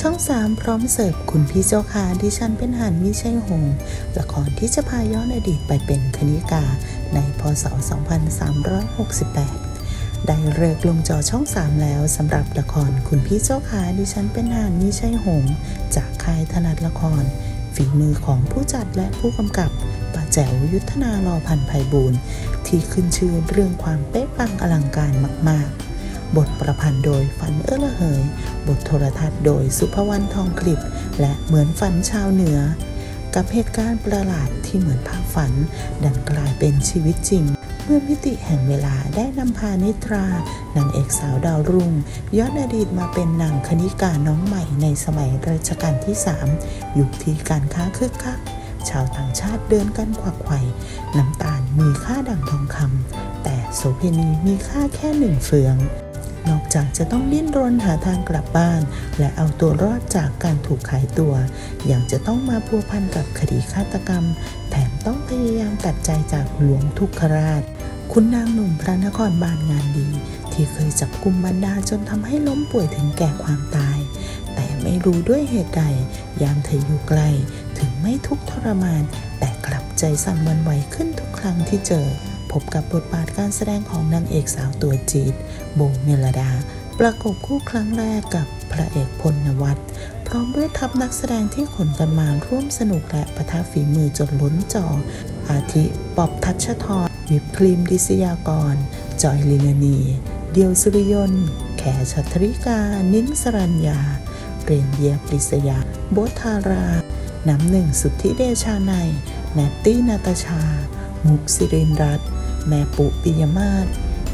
ช่องสามพร้อมเสิร์ฟคุณพี่เจ้าค่ะดิฉันเป็นหันมิชัยหง ละครที่จะพาย้อนอดีตไปเป็นคณิกา ในพศ 2368ได้เลิกลงจอช่อง 3 แล้วสำหรับละครคุณพี่เจ้าค่ะดิฉันเป็นหันมิชัยหง จากค่ายถนัดละคร ฝีมือของผู้จัดและผู้กำกับป้าแจ๋วยุทธนารอพันธ์ไพบูลย์ที่ขึ้นชื่อเรื่องความเป๊ะปังอลังการมาก ๆ บทประพันธ์โดยฝันเอื้อละเหย บทโทรทัศน์โดยสุภวรรณทองกลิบและเหมือนฝันชาวเหนือ กับเหตุการณ์ประหลาดที่เหมือนภาพฝัน ดันกลายเป็นชีวิตจริง เมื่อมิติแห่งเวลาได้นำพานิตรานางเอกสาวดาวรุ่ง ย้อนอดีตมาเป็นนางคณิกาน้องใหม่ในสมัยรัชกาลที่ 3 ยุคที่การค้าคึกคักชาวต่างชาติเดินกันควักไขว่น้ำตาลมีค่าดังทองคำแต่โสเภณีมีค่าแค่หนึ่งเฟือง นอกจากจะต้องดิ้นรนหาทางกลับบ้าน และเอาตัวรอดจากการถูกขายตัว ยังจะต้องมาพัวพันกับคดีฆาตกรรม แถมต้องพยายามตัดใจจากหลวงทุกขราช คุณนางหนุ่มพระนครบาลงานดี ที่เคยจับกุมบรรดาจนทำให้ล้มป่วยถึงแก่ความตาย แต่ไม่รู้ด้วยเหตุใด ยามเธออยู่ไกล ถึงไม่ทุกข์ทรมาน แต่กลับใจสั่นวันไหวขึ้นทุกครั้งที่เจอ บกับบทบาทการแสดงของนางเอกสาวตัวจีดโบเมลดา ประกบคู่ครั้งแรกกับพระเอกพลนวัตพร้อมด้วยทัพนักแสดงที่ขนกันมาร่วมสนุกและประทับฝีมือจนล้นจอ อาทิปอบทัชทรวิปครีมดิศยากร จอยลินานี เดียวสุริยนต์แขชัทริกา นิ้งสรัญญา เรนเยียปริศยาโบธารา น้ำหนึ่งสุทธิเดชาในแนตตี้นาตาชา มุกสิรินรัตน์ แม่ปุปิยมาศ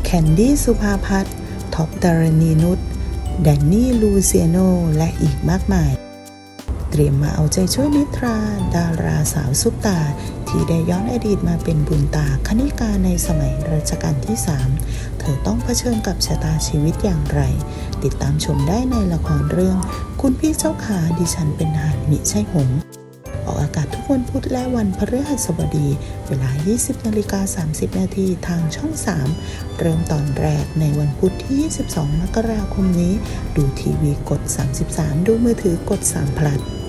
แคนดี้สุภาพัฒน์ท็อปดารณีนุชแดนนี่ลูเซียโน และอีกมากมาย เตรียมมาเอาใจช่วยนิทรา ดาราสาวซุปตา ที่ได้ย้อนอดีตมาเป็นบุญตาคณิกาในสมัยรัชกาลที่ 3 เธอต้องเผชิญกับชะตาชีวิตอย่างไร ติดตามชมได้ในละครเรื่อง คุณพี่เจ้าขาดิฉันเป็นหานมิใช่หงส์ อกอากาศทุกวันพุธและวันพฤหัสบดี เวลา 20 นาฬิกา 30 นาทีทางช่อง 3 เริ่มตอนแรกในวันพุธที่ 22 มกราคมนี้ ดูทีวีกด 33 ดูมือถือกด3พลัด